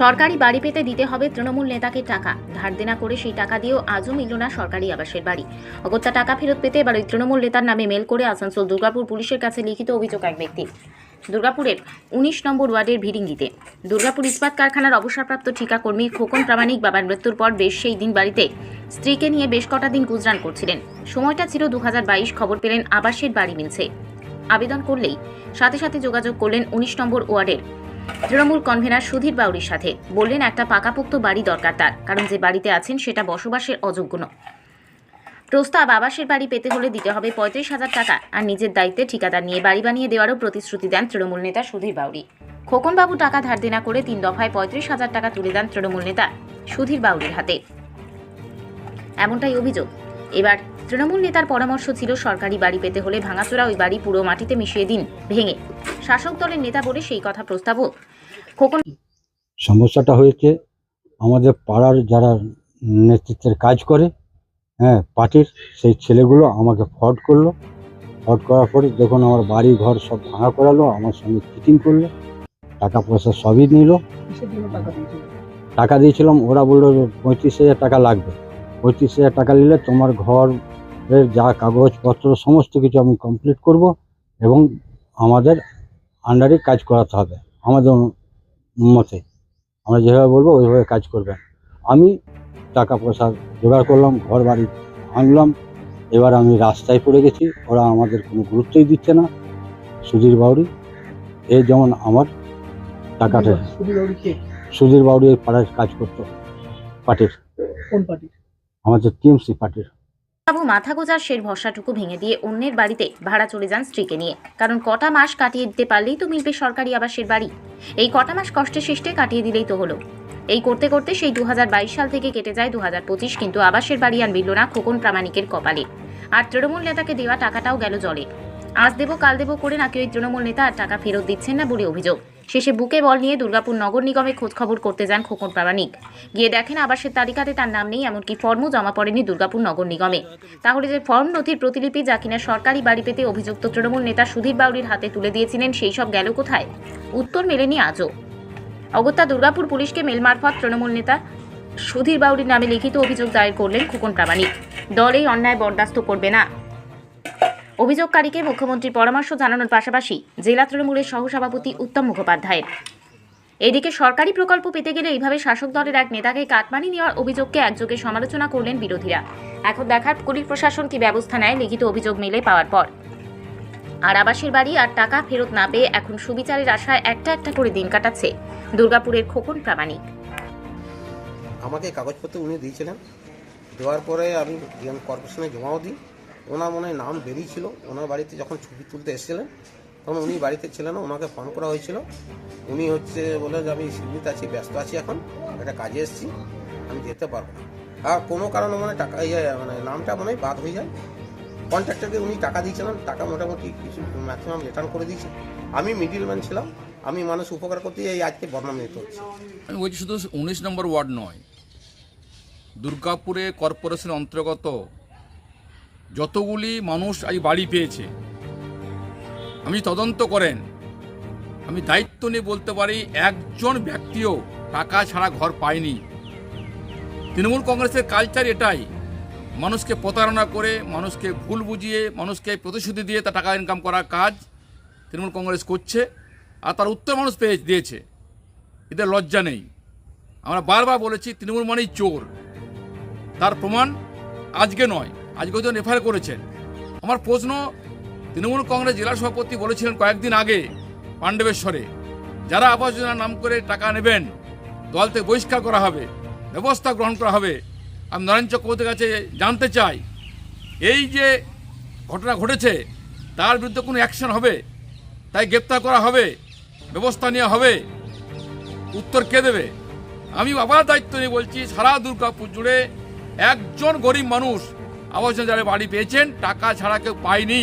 সরকারি বাড়ি পেতে দিতে হবে তৃণমূল নেতাকে টাকা। ধার দেনা করে সেই টাকা দিয়েও আজও মিলল না সরকারি আবাসের বাড়ি। অগত্যা টাকা ফেরত পেতে এবার ওই তৃণমূল নেতার নামে মেল করে আসানসোল দুর্গাপুর পুলিশের কাছে লিখিত অভিযোগ এক ব্যক্তির দুর্গাপুরের উনিশ নম্বর ওয়ার্ডের ভিডিঙ্গিতে। দুর্গাপুর ইস্পাত কারখানার অবসরপ্রাপ্ত ঠিকা কর্মী খোকন প্রামাণিক বাবার মৃত্যুর পর বেশ সেই দিন বাড়িতে স্ত্রীকে নিয়ে বেশ কটা দিন গুজরান করছিলেন। সময়টা ছিল দু হাজার বাইশ, খবর পেলেন আবাসের বাড়ি মিলছে। আবেদন করলেই সাথে সাথে যোগাযোগ করলেন উনিশ নম্বর ওয়ার্ডের তৃণমূল কনভেনার সুধীর বাউরির সাথে। বললেন, একটা পাকাপোক্ত বাড়ি দরকার তার, কারণ যে বাড়িতে আছেন সেটা বসবাসের অযোগ্য নয়। প্রস্তাব আবাসের বাড়ি পেতে হলে দিতে হবে পঁয়ত্রিশ হাজার টাকা, আর নিজের দায়িত্বে ঠিকাদার নিয়ে বাড়ি বানিয়ে দেওয়ারও প্রতিশ্রুতি দেন তৃণমূল নেতা সুধীর বাউরি। খোকনবাবু টাকা ধার দেনা করে তিন দফায় পঁয়ত্রিশ হাজার টাকা তুলে দেন তৃণমূল নেতা সুধীর বাউরির হাতে। এমনটাই অভিযোগ। এবার তৃণমূল নেতার পরামর্শ ছিল সরকারি বাড়ি পেতে হলে ভাঙাচোরা ওই বাড়ি পুরো মাটিতে মিশিয়ে দিন ভেঙে। শাসক দলের নেতা বলে সেই কথা প্রস্তাবও। খোকন সমস্যাটা হয়েছে আমাদের পাড়ার যারা নেতৃত্বের কাজ করে হ্যাঁ পার্টির সেই ছেলেগুলো আমাকে ফ্রড করল। ফ্রড করার পরে যখন আমার বাড়ি ঘর সব ভাঙা করালো আমার সঙ্গে চিটিং করল টাকা পয়সা সবই নিল। টাকা দিয়েছিলাম ওরা বলল পঁয়ত্রিশ হাজার টাকা লাগবে। পঁয়ত্রিশ হাজার টাকা নিলে তোমার ঘরের যা কাগজপত্র সমস্ত কিছু আমি কমপ্লিট করব এবং আমাদের আন্ডারে কাজ করাতে হবে আমাদের মতে। আমরা যেভাবে বলব ওইভাবে কাজ করবেন। আমি টাকা পয়সা জোগাড় করলাম ঘর বাড়ি আনলাম এবার আমি রাস্তায় পড়ে গেছি ওরা আমাদের কোনো গুরুত্বই দিচ্ছে না সুধীর বাউরি এ যেমন আমার টাকাটা। সুধীর বাউরি এই পাড়ায় কাজ করতো পার্টির। কোন পার্টি আমাদের টিএমসি পার্টির। বাবু মাথা গোজার শের ভরসাটুকু ভেঙে দিয়ে অন্যের বাড়িতে ভাড়া চলে যান স্ত্রীকে নিয়ে। কারণ কটা মাস কাটিয়ে দিতে পারলেই তো মিলবে সরকারি আবাসের বাড়ি। এই কটা মাস কষ্টে সৃষ্টে কাটিয়ে দিলেই তো হলো। এই করতে করতে সেই দু হাজার বাইশ সাল থেকে কেটে যায় দু হাজার পঁচিশ, কিন্তু আবাসের বাড়ি আর মিলল না খোকন প্রামাণিকের কপালে। আর তৃণমূল নেতাকে দেওয়া টাকাটাও গেল জলে। আজ দেবো, কাল দেবো করে নাকি ওই তৃণমূল নেতা আর টাকা ফেরত দিচ্ছেন না বলে অভিযোগ? শেষে বুকে বল নিয়ে দুর্গাপুর নগর নিগমে খোঁজখবর করতে যান খোকন প্রামাণিক। গিয়ে দেখেন আবাসের তালিকাতে তার নাম নেই, এমনকি ফর্মও জমা পড়েনি দুর্গাপুর নগর নিগমে। তাহলে যে ফর্ম নথির প্রতিলিপি যা কিনা সরকারি বাড়ি পেতে অভিযুক্ত তৃণমূল নেতা সুধীর বাউরির হাতে তুলে দিয়েছিলেন, সেই সব গেল কোথায়? উত্তর মেলেনি আজও। অগত্যা দুর্গাপুর পুলিশকে মেল মারফত তৃণমূল নেতা সুধীর বাউরির নামে লিখিত অভিযোগ দায়ের করলেন খোকন প্রামাণিক। দল এই অন্যায় বরদাস্ত করবে না। অভিযোগকারীকে মুখ্যমন্ত্রীর পরামর্শ জানানোর পাশাপাশি জেলা তৃণমূলের সহসভাপতি উত্তম মুখোপাধ্যায়ের। এদিকে সরকারি প্রকল্প পেতে গেলে এইভাবে শাসক দলের এক নেতাকে কাটমানি নেওয়ার অভিযোগকে একযোগে সমালোচনা করলেন বিরোধীরা। এখন দেখার পুলিশ প্রশাসন কি ব্যবস্থা নেয় লিখিত অভিযোগ মেলে পাওয়ার পর। আর আবাসের বাড়ি আর টাকা ফেরত না পেয়ে এখন সুবিচারের আশায় একটা একটা করে দিন কাটাচ্ছে দুর্গাপুরের খোকন প্রামাণিক। আমাকে কাগজপত্র উনি দিয়েছিলেন। দেওয়ার পরে আমি কর্পোরেশনে জমাও দিই। ওনার মনে হয় নাম বেরিয়েছিল ওনার বাড়িতে যখন ছবি তুলতে এসেছিলেন, তখন উনি বাড়িতে ছিলেন, ওনাকে ফোন করা হয়েছিল। উনি হচ্ছে বলে যে, আমি সীমিত আছি, ব্যস্ত আছি এখন, একটা কাজে এসেছি, আমি যেতে পারব না। আর কোনো কারণে মানে টাকা ইয়ে মানে নামটা মনে হয় বাদ হয়ে যায়। কন্ট্রাক্টরকে উনি টাকা দিয়েছিলেন, টাকা মোটামুটি কিছু ম্যাক্সিমাম রিটার্ন করে দিয়েছি। আমি মিডিলম্যান ছিলাম, আমি মানুষ উপকার করতে এই আজকে বদনাম নিতে হচ্ছে। আমি বলছি শুধু উনিশ নম্বর ওয়ার্ড নয়, দুর্গাপুরে কর্পোরেশন অন্তর্গত যতগুলি মানুষ আজ বাড়ি পেয়েছে, আমি তদন্ত করেন। আমি দায়িত্ব নিয়ে বলতে পারি, একজন ব্যক্তিও টাকা ছাড়া ঘর পায়নি। তৃণমূল কংগ্রেসের কালচার এটাই। মানুষকে প্রতারণা করে, মানুষকে ভুল বুঝিয়ে, মানুষকে প্রতিশ্রুতি দিয়ে তা টাকা ইনকাম করার কাজ তৃণমূল কংগ্রেস করছে, আর তার উত্তর মানুষ পেয়ে দিয়েছে। এদের লজ্জা নেই। আমরা বারবার বলেছি, তৃণমূল মানেই চোর। তার প্রমাণ আজকে নয়। আজকে হয়তো এফআইআর করেছেন। আমার প্রশ্ন, তৃণমূল কংগ্রেস জেলা সভাপতি বলেছিলেন কয়েকদিন আগে পাণ্ডবেশ্বরে, যারা আবাস যোজনার নাম করে টাকা নেবেন দল থেকে বহিষ্কার করা হবে, ব্যবস্থা গ্রহণ করা হবে। আমি নরেন চক্রবর্তীর কাছে জানতে চাই, এই যে ঘটনা ঘটেছে, তার বিরুদ্ধে কোনো অ্যাকশন হবে? তাই গ্রেপ্তার করা হবে, ব্যবস্থা নেওয়া হবে? উত্তর কে দেবে? আমি আবার দায়িত্ব নিয়ে বলছি, সারা দুর্গাপুর জুড়ে একজন গরিব মানুষ আবাস যোজনা যারা বাড়ি পেয়েছেন টাকা ছাড়া কেউ পায়নি।